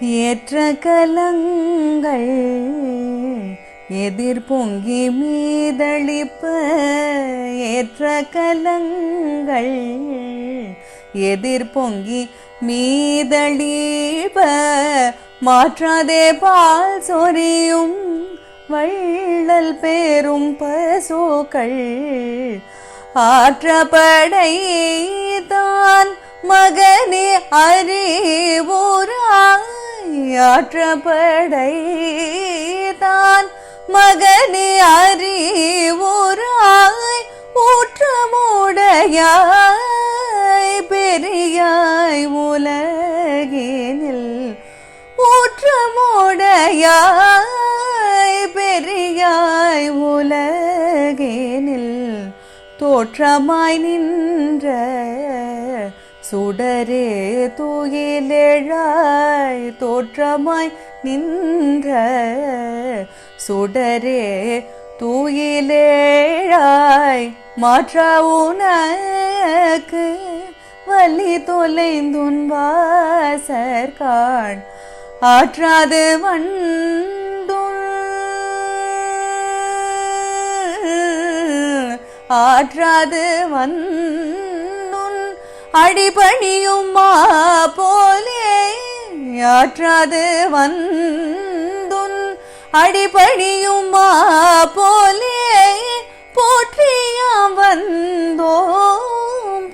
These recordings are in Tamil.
ஏற்ற கலங்கள் எதிர் பொங்கி மீதளிப்ப ஏற்ற கலங்கள் எதிர் பொங்கி மீதளிப்ப மாற்றாதே பால் சொரியும் வள்ளல் பேரும் பசுக்கள். ஆற்றப்படை தான் மகனே ஆற்றப்படை தான் மகனே அறிவுராய் ஊற்றமுடையாய் பெரியாய் உலகினில் ஊற்றமுடையாய் பெரியாய் உலகினில் தோற்றமாய் நின்ற சுடரே தூயிலெழாய் தோற்றமாய் நின்ற சுடரே தூயிலேழாய் மாற்ற உனக்கு வலி தொலைந்துன் வாசற்கான் ஆற்றாது வண்டும் ஆற்றாது வந்துன் அடிபணியுமா போலே யாற்றாது வந்துன். அடிபணியுமா போலே போற்றியாம் வந்தோம்.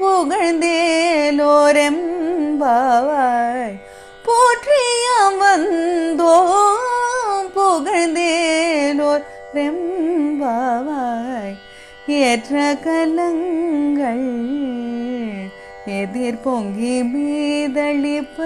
புகழ்ந்தேலோரெம்பாவாய் போற்றியாம் வந்தோம். புகழ்ந்தேலோர் ரெம்பாவாய் ஏற்ற கலங்கள் எதிர் பொங்கி மீதளிப்ப